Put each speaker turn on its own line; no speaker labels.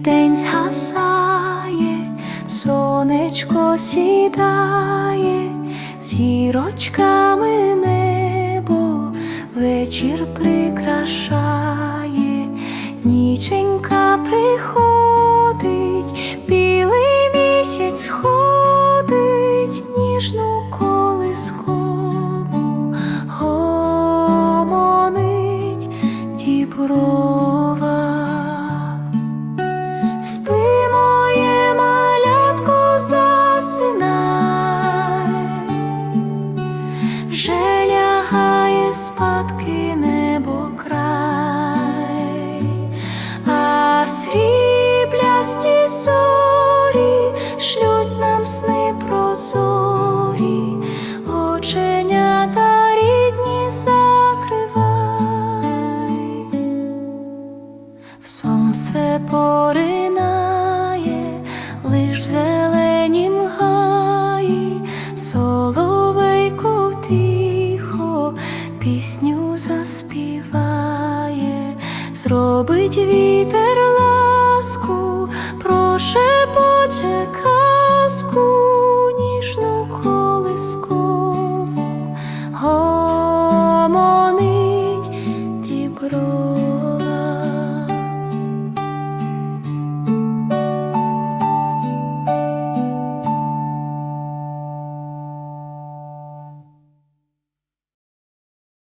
день згасає, сонечко сідає, зірочками небо вечір прикрашає, ніченька приходить, білий місяць ходить, ніжну колискову гомонить діброва. Спадки небо край, а сріблясті зорі шлють нам сни прозорі, оченята рідні закривай. В сон поринає, лиш в зеленім гаї, соловейку пісню заспіває, зробить вітер ласку, прошепоче казку, ніжну колискову гомонить дібро.